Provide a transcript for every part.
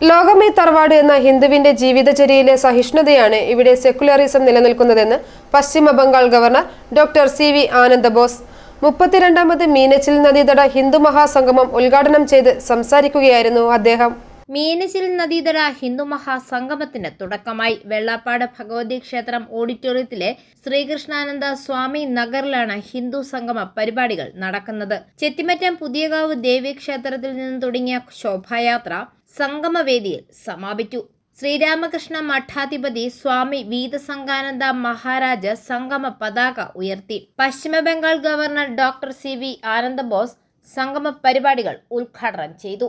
ലോകമേ തറവാട് എന്ന ഹിന്ദുവിന്റെ ജീവിതചര്യയിലെ സഹിഷ്ണുതയാണ് ഇവിടെ സെക്കുലറിസം നിലനിൽക്കുന്നതെന്ന് പശ്ചിമ Bengal governor doctor C V Ananda Bose മുപ്പത്തിരണ്ടാമത് Meenachil നദീതട ഹിന്ദു മഹാസംഗമം ഉദ്ഘാടനം ചെയ്ത് സംസാരിക്കുകയായിരുന്നു അദ്ദേഹം. മീനച്ചിൽ നദീതട ഹിന്ദു മഹാസംഗമത്തിന് തുടക്കമായി വെള്ളാപ്പാട് ഭഗവതി ക്ഷേത്രം ഓഡിറ്റോറിയത്തിലെ ശ്രീകൃഷ്ണാനന്ദ സ്വാമി നഗറിലാണ് ഹിന്ദു സംഗമ പരിപാടികൾ നടക്കുന്നത്. ചെത്തിമറ്റം പുതിയകാവ് ദേവീക്ഷേത്രത്തിൽ നിന്ന് തുടങ്ങിയ ശോഭായാത്ര സംഗമവേദിയിൽ സമാപിച്ചു. ശ്രീരാമകൃഷ്ണ മഠാധിപതി സ്വാമി വീതസംഗാനന്ദ മഹാരാജ സംഗമ പതാക ഉയർത്തി. Paschim Bangal governor doctor C V Ananda Bose സംഗമ പരിപാടികൾ ഉദ്ഘാടനം ചെയ്തു.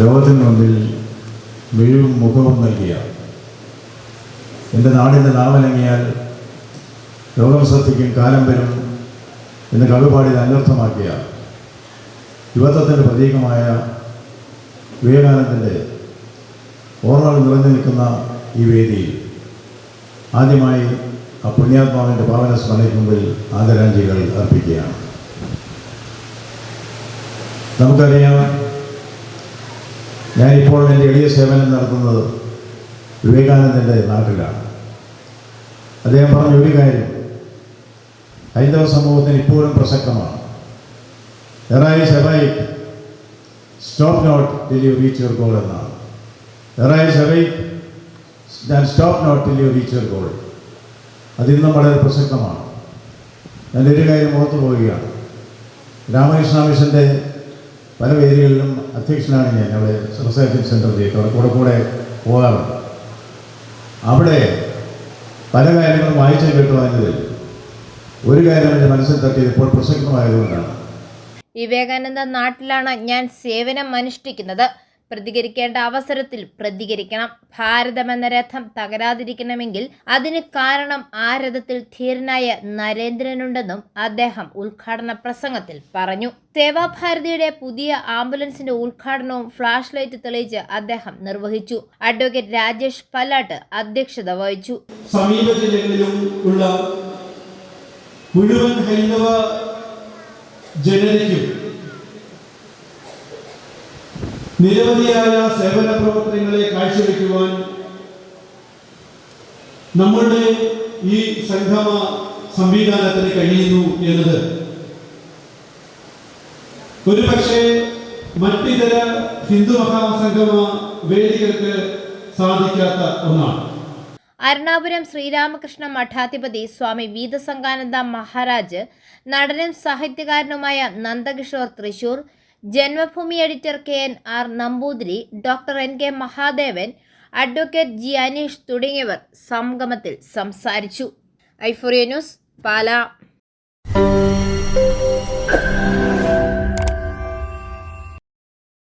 ലോകത്തിന് മുമ്പിൽ വീഴും മുഖവും നൽകിയ എന്റെ നാടിന്റെ നാമലങ്ങിയാൽ ലോകം ശ്രദ്ധിക്കും കാലം വരും എന്ന് കവിപാടി അനർത്ഥമാക്കിയ യുവത്വത്തിന്റെ പ്രതീകമായ വിവേകാനന്ദന്റെ ഓർമ്മകൾ നിറഞ്ഞു നിൽക്കുന്ന ഈ വേദിയിൽ ആദ്യമായി ആ പുണ്യാത്മാവിന്റെ ഭാവന സ്മരണയ്ക്ക് മുമ്പിൽ ആദരാഞ്ജലികൾ അർപ്പിക്കുകയാണ്. നമുക്കറിയാം ഞാനിപ്പോൾ എന്റെ എളിയ സേവനം നടത്തുന്നത് വിവേകാനന്ദന്റെ നാട്ടിലാണ്. അദ്ദേഹം പറഞ്ഞ ഒരു കാര്യം ഹൈന്ദവ സമൂഹത്തിന് ഇപ്പോഴും പ്രസക്തമാണ്. Arise സെബൈ stop not till you reach your goal എന്നാണ് എറായി സെബൈ ഞാൻ stop not till you reach your goal അതിന്നും വളരെ പ്രസക്തമാണ്. ഞാൻ ഒരു കാര്യം മുഖത്ത് പോവുകയാണ്. രാമകൃഷ്ണ മിഷന്റെ പല വേദികളിലും അധ്യക്ഷനാണ് ഞാൻ. അവിടെ റിസർച്ച് സെന്ററിലേക്ക് അവിടെ കൂടെ കൂടെ പോകാറുണ്ട്. അവിടെ പല കാര്യങ്ങളും വായിച്ചു കേട്ടുവാങ്ങുന്നതിൽ ഒരു കാര്യം എന്റെ മനസ്സിൽ തട്ടിയത് ഇപ്പോൾ പ്രസക്തമായതുകൊണ്ടാണ്. വിവേകാനന്ദ നാട്ടിലാണ് ഞാൻ സേവനം അനുഷ്ഠിക്കുന്നത്. പ്രതികരിക്കേണ്ട അവസരത്തിൽ പ്രതികരിക്കണം. ഭാരതമെന്ന രഥം തകരാതിരിക്കണമെങ്കിൽ അതിന് കാരണം ആ രഥത്തിൽ ധീരനായ നരേന്ദ്രനുണ്ടെന്നും അദ്ദേഹം ഉദ്ഘാടന പ്രസംഗത്തിൽ പറഞ്ഞു. സേവാഭാരതിയുടെ പുതിയ ആംബുലൻസിന്റെ ഉദ്ഘാടനവും ഫ്ലാഷ് ലൈറ്റ് തെളിയിച്ച് അദ്ദേഹം നിർവഹിച്ചു. അഡ്വക്കേറ്റ് രാജേഷ് പല്ലാട്ട് അധ്യക്ഷത വഹിച്ചു. സമീപ ജില്ലകളിലും ഉള്ള മുഴുവൻ ഹൈന്ദവ ജനതയ്ക്കും നിരവധിയായ സേവന പ്രവർത്തനങ്ങളെ കാഴ്ചവെക്കുവാൻ നമ്മളുടെ ഈ സംഗമ സംവിധാനത്തിന് കഴിയുന്നു എന്നത്. ഒരുപക്ഷെ മറ്റിതര ഹിന്ദു മഹാസംഗമ വേദികൾക്ക് സാധിക്കാത്ത ഒന്നാണ്. അരുണാപുരം ശ്രീരാമകൃഷ്ണ മഠാധിപതി സ്വാമി വീതസംഗാനന്ദ മഹാരാജ് നടനും സാഹിത്യകാരനുമായ Nandakishore Thrissur Janmabhumi editor K N R Namboothiri doctor N K Mahadevan advocate G Aneesh തുടങ്ങിയവർ സംഗമത്തിൽ സംസാരിച്ചു. ഐഫോറിയ ന്യൂസ് പാലാ.